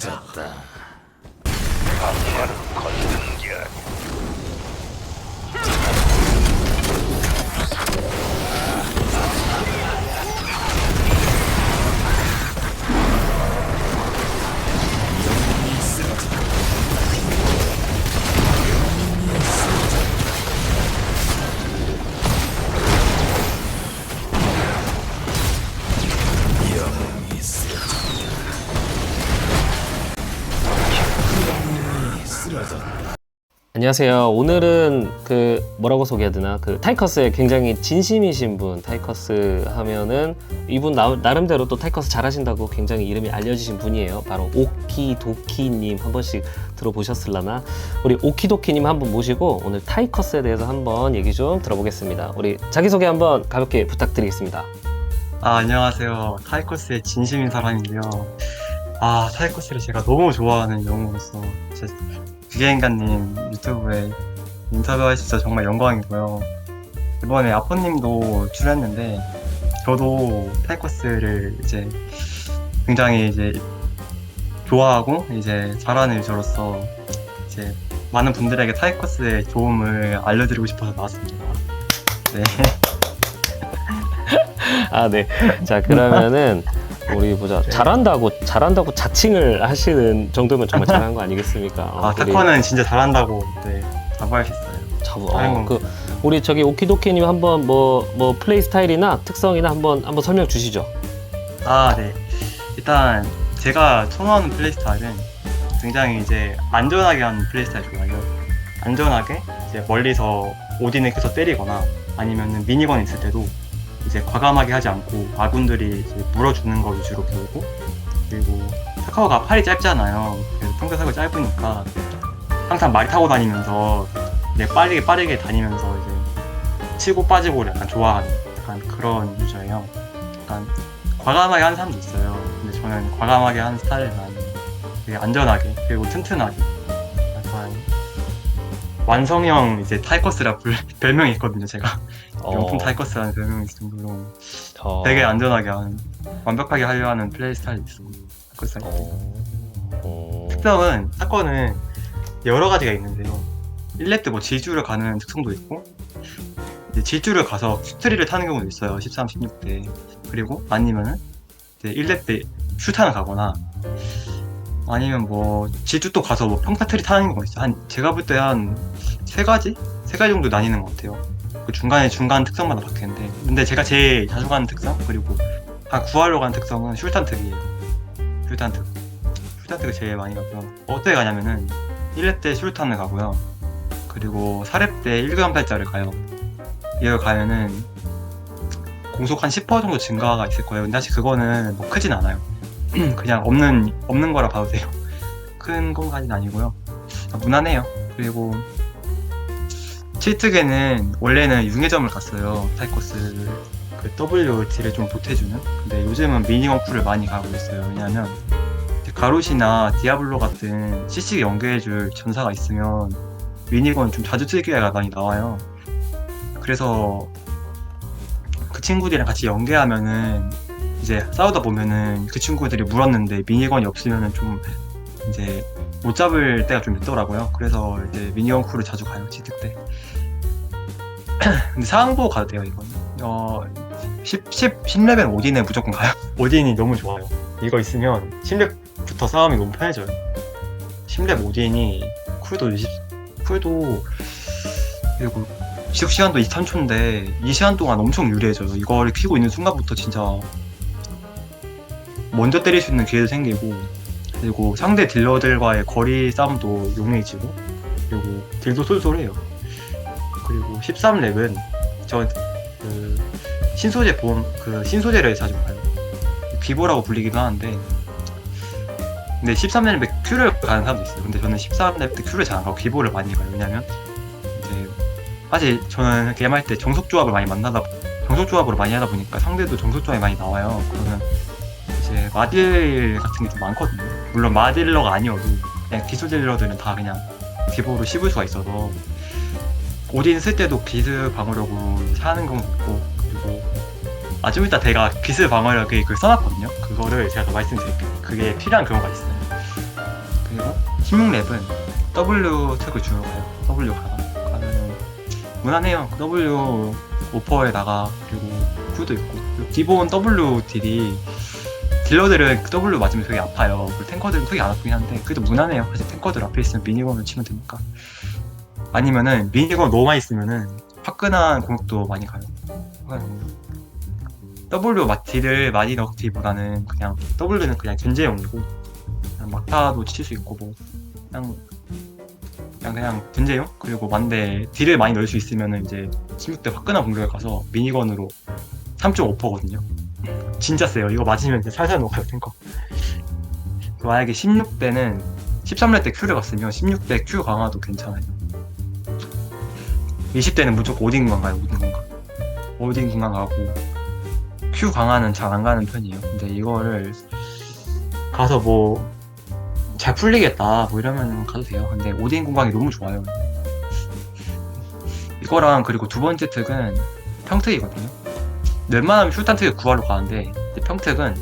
쓰러 안녕하세요. 오늘은 그 뭐라고 소개해야 되나 그 타이커스에 굉장히 진심이신 분 타이커스 하면은 이분 나, 나름대로 또 타이커스 잘하신다고 굉장히 이름이 알려지신 분이에요. 바로 오키도키님 한 번씩 들어보셨을라나 우리 오키도키님 한분 모시고 오늘 타이커스에 대해서 한번 얘기 좀 들어보겠습니다. 우리 자기 소개 한번 가볍게 부탁드리겠습니다. 아, 안녕하세요. 타이커스의 진심인 사람인데요. 아, 타이커스를 제가 너무 좋아하는 영웅으로서 제 비행가님 유튜브에 있어서 정말 영광이고요. 이번에 아포님도 출연했는데 저도 타이커스를 이제 굉장히 이제 좋아하고 이제 잘하는 유저로서 이제 많은 분들에게 타이커스의 좋음을 알려드리고 싶어서 나왔습니다. 네. 아 네. 자 그러면은 우리 보자 잘한다고 잘한다고 자칭을 하시는 정도면 정말 잘한 거 아니겠습니까? 어, 아, 우리- 타커는 진짜 잘한다고 네, 자부하셨어요. 자부. 다른 어, 건 그 우리 저기 오키도키님 한번 뭐 뭐 플레이 스타일이나 특성이나 한번 한번 설명 주시죠. 아, 네. 일단 제가 선호하는 플레이 스타일은 굉장히 이제 안전하게 하는 플레이 스타일 좋아해요. 안전하게 이제 멀리서 오딘을 계속 때리거나 아니면은 미니건 있을 때도 이제 과감하게 하지 않고 아군들이 이제 물어주는 거 위주로 배우고 그리고 타카오가 팔이 짧잖아요. 그래서 평균사고 짧으니까 항상 말 타고 다니면서 네, 빠르게 빠르게 다니면서 이제 치고 빠지고를 약간 좋아하는 약간 그런 유저예요. 약간 과감하게 하는 사람도 있어요. 근데 저는 과감하게 하는 스타일은 아니에요. 되게 안전하게 그리고 튼튼하게 약간 완성형 이제 타이커스라 불- 별명이 있거든요. 제가 명품 타이커스라는 별명이 있을 정도로 어, 되게 안전하게 하는 완벽하게 하려 하는 플레이 스타일이 있어요. 타이커스 할 때. 어, 어, 특성은 사건은 여러 가지가 있는데요. 1렙 때 뭐 질주를 가는 특성도 있고 이제 질주를 가서 스트리를 타는 경우도 있어요. 13, 16대 그리고 아니면은 이제 1렙 때 슈타를 가거나 아니면 뭐또 가서 뭐 평타 트리 타는 경우가 있어요. 한 제가 볼 때 한 세 가지 세 가지 정도 나뉘는 것 같아요. 그 중간에 중간 특성마다 바뀌는데 근데 제가 제일 자주 가는 특성 그리고 한 구하러 가는 특성은. 슈탄 특. 슈탄트가 제일 많이 가고요. 어떻게 가냐면은 1렙 때 슈탄을 가고요. 그리고 4렙 때 1gram8자를 가요. 이걸 가면은 공속 한 10% 정도 증가가 있을 거예요. 근데 사실 그거는 뭐 크진 않아요. 그냥 없는 없는 거라 봐도 돼요. 큰 것까지는 아니고요. 아, 무난해요. 그리고 7특에는 원래는 융해점을 갔어요. 타이코스 그 WT를 좀 보태주는. 근데 요즘은 쿨을 많이 가고 있어요. 왜냐면 가로시나 디아블로 같은 CC 연계해줄 전사가 있으면 미니건 좀 자주 쓸 기회가 많이 나와요. 그래서 그 친구들이랑 같이 연계하면은 이제 싸우다 보면은 그 친구들이 물었는데 미니건이 없으면은 좀 이제 못 잡을 때가 좀 있더라고요. 그래서 이제 미니건 쿨을 자주 가요, 지특 때. 근데 상황 보고 가도 돼요, 이건. 어, 10, 10, 10레벨 오딘에 무조건 가요. 오딘이 너무 좋아요. 이거 있으면 10렙부터 싸움이 너무 편해져요. 10렙 오딘이 쿨도 20, 쿨도 그리고 지속 시간도 23초인데 이 시간 동안 엄청 유리해져요. 이거를 키고 있는 순간부터 진짜 먼저 때릴 수 있는 기회도 생기고 그리고 상대 딜러들과의 거리 싸움도 용이해지고 그리고 딜도 쏠쏠해요. 그리고 13렙은 저 그 신소재 보험 그 신소재를 자주 봐요. 귀보라고 불리기도 하는데 근데 13렙 큐를 가는 사람도 있어요. 근데 저는 13렙 때 큐를 잘 안 가고 귀보를 많이 가요. 왜냐면 이제 사실 저는 게임 할 때 정석 조합을 많이 만나다 정석 조합으로 많이 하다 보니까 상대도 정석 조합이 많이 나와요. 그러면 마딜 같은 게 좀 많거든요. 물론 마딜러가 아니어도 그냥 기술 딜러들은 다 그냥 기보로 씹을 수가 있어서 오딘 쓸 때도 기술 방어력으로 하는 경우도 있고 그리고 아 좀 이따 제가 기술 방어력에 그 써놨거든요. 그거를 제가 더 말씀드릴게요. 그게 필요한 경우가 있어요. 그리고 16렙은 W 특을 주로 가요. W 가가. 가면은 무난해요. W 오퍼에다가 그리고 Q도 있고 기본 W 딜이 딜러들은 그 W 맞으면 되게 아파요. 그리고 탱커들은 되게 안 아프긴 한데 그래도 무난해요. 사실 탱커들 앞에 있으면 미니건을 치면 되니까. 아니면은 미니건 너무 많이 쓰면은 화끈한 공격도 많이 가요. W 막 딜을 많이 넣기보다는 그냥 W는 그냥 견제용이고 그냥 막타도 칠 수 있고 뭐 그냥 그냥 그냥 견제용 그리고 만대 딜을 많이 넣을 수 있으면은 이제 16대 화끈한 공격에 가서 미니건으로 3.5%거든요. 진짜 세요. 이거 맞으면 이제 살살 녹아요 탱커. 만약에 16대는 13렙 때 Q를 갔으면 16대 Q 강화도 괜찮아요. 20대는 무조건 오딘 공간 가요, 오딘 공간. 오딘 공간 가고, Q 강화는 잘 안 가는 편이에요. 근데 이거를 가서 뭐, 잘 풀리겠다, 뭐 이러면 가도 돼요. 근데 오딘 공간이 너무 좋아요. 이거랑 그리고 두 번째 특은 평특이거든요. 웬만하면 슈탄 특이 9화로 가는데, 평특은